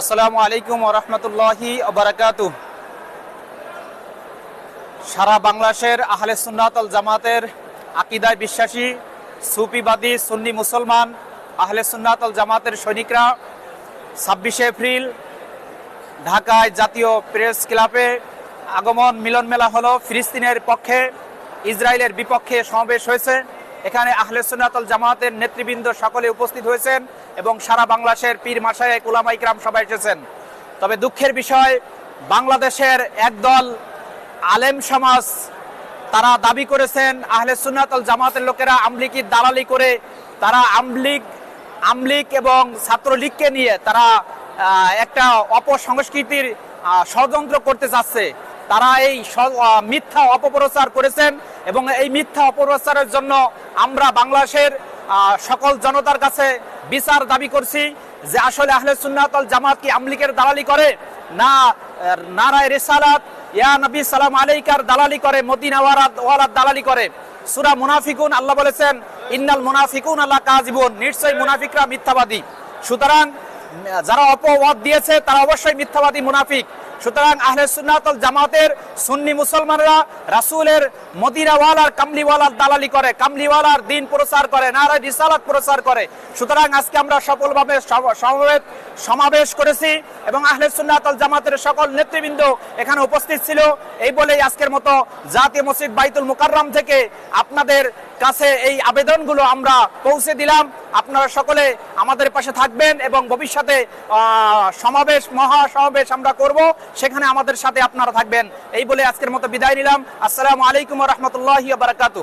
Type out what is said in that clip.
আসসালামু আলাইকুম রহমতুল্লাহি বারাকাতু। সারা বাংলাদেশের আহলে সুন্নাতল জামাতের আকিদায় বিশ্বাসী, সুফিবাদী, সুন্নি মুসলমান আহলে সুন্নাতল জামাতের সৈনিকরা ছাব্বিশে এপ্রিল ঢাকায় জাতীয় প্রেস ক্লাবে আগমন মিলন মেলা হলো ফিলিস্তিনের পক্ষে, ইসরায়েলের বিপক্ষে সমাবেশ হয়েছে। এখানে আহলে সুন্নাতল জামাতের নেতৃবৃন্দ সকলে উপস্থিত হয়েছেন এবং সারা বাংলাদেশের পীর মাসায় কুলামা ইকরাম সবাই এসেছেন। তবে দুঃখের বিষয়, বাংলাদেশের একদল আলেম সমাজ, তারা দাবি করেছেন, আহলে সুন্নাতল জামাতের লোকেরা আমলিকির দালালি করে, তারা আমলিক আমলিক এবং ছাত্রলীগকে নিয়ে তারা একটা অপসংস্কৃতির ষড়যন্ত্র করতে যাচ্ছে। তারা এই মিথ্যা অপপ্রচার করেছেন এবং এই মিথ্যা অপপ্রচারের জন্য আমরা বাংলাদেশের সকল জনতার কাছে বিচার দাবি করছি যে আসলে আহলে সুন্নাতল জামাত কি আমলিকের দালালি করে না নারায় রেসালাত? ইয়া নবী, সালাম আলাইকার দালালি করে মদিনা ওয়ারাদ ওয়ালাদ দালালি করে। সুরা মুনাফিকুন, আল্লাহ বলেছেন, ইন্নাল মুনাফিকুন আল্লাহ কাজিবুন নিশ্চয়ই মুনাফিকরা মিথ্যাবাদী। সুতরাং যারা অপবাদ দিয়েছে তারা অবশ্যই মিথ্যাবাদী মুনাফিক। সুতরাং আহলে সুন্নাতল জামাতের সুন্নি মুসলমানরা রাসূলের মদিনাওয়ালার কামলিওয়ালার দালালি করে, কামলিওয়ালার দিন প্রচার করে, নারায় রিসালাত প্রচার করে। সুতরাং আজকে আমরা সফলভাবে সম- সমাবেশ সমাবেশ করেছি এবং আহলে সুন্নাতল জামাতের সকল নেতৃবৃন্দ এখানে উপস্থিত ছিল। এই বলেই আজকের মতো জাতীয় মসজিদ বাইতুল মুকাররম থেকে আপনাদের কাছে এই আবেদনগুলো আমরা পৌঁছে দিলাম। আপনারা সকলে আমাদের পাশে থাকবেন এবং ভবিষ্যতে সমাবেশ মহা সমাবেশ আমরা করব। সেখানে আমাদের সাথে আপনারা থাকবেন। এই বলে আজকের মতো বিদায় নিলাম। আসসালামু আলাইকুম রহমতুল্লাহ বারাকাতু